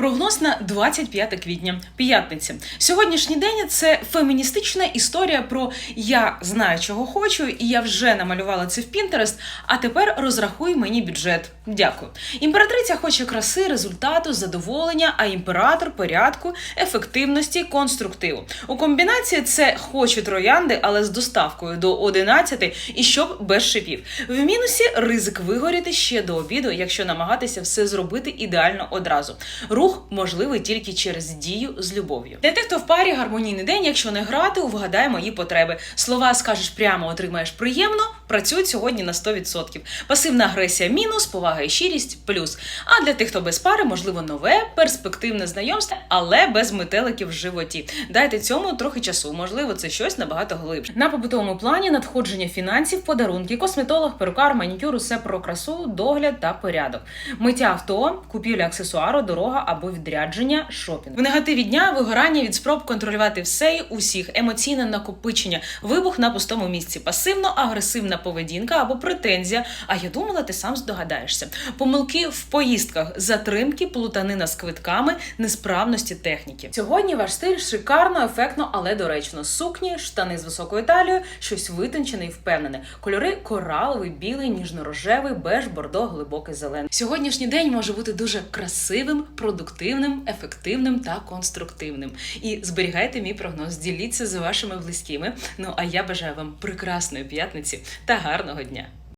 Прогноз на 25 квітня, п'ятниця. Сьогоднішній день це феміністична історія про я знаю, чого хочу, і я вже намалювала це в Pinterest, а тепер розрахуй мені бюджет. Дякую. Імператриця хоче краси, результату, задоволення, а імператор порядку, ефективності, конструктиву. У комбінації це хочу троянди, але з доставкою до 11 і щоб без шипів. В мінусі ризик вигоріти ще до обіду, якщо намагатися все зробити ідеально одразу. Рух можливий тільки через дію з любов'ю. Для тих, хто в парі гармонійний день, якщо не грати, угадай мої потреби. Слова скажеш прямо, отримаєш приємно. Працюють сьогодні на 100%. Пасивна агресія мінус, повага і щирість плюс. А для тих, хто без пари, можливо, нове, перспективне знайомство, але без метеликів в животі. Дайте цьому трохи часу. Можливо, це щось набагато глибше. На побутовому плані надходження фінансів, подарунки, косметолог, перукар, манікюр, усе про красу, догляд та порядок. Миття авто, купівля аксесуару, дорога або відрядження, шопінг. В негативі дня вигорання від спроб контролювати все і усіх, емоційне накопичення, вибух на пустому місці, пасивно-агресивна поведінка або претензія. А я думала, ти сам здогадаєшся. Помилки в поїздках, затримки, плутанина з квитками, несправності техніки. Сьогодні ваш стиль шикарно, ефектно, але доречно. Сукні, штани з високою талією, щось витончене і впевнене. Кольори кораловий, білий, ніжно-рожевий, беж, бордо, глибокий зелений. Сьогоднішній день може бути дуже красивим, продуктивним, ефективним та конструктивним. І зберігайте мій прогноз, діліться з вашими близькими. Ну а я бажаю вам прекрасної п'ятниці та гарного дня.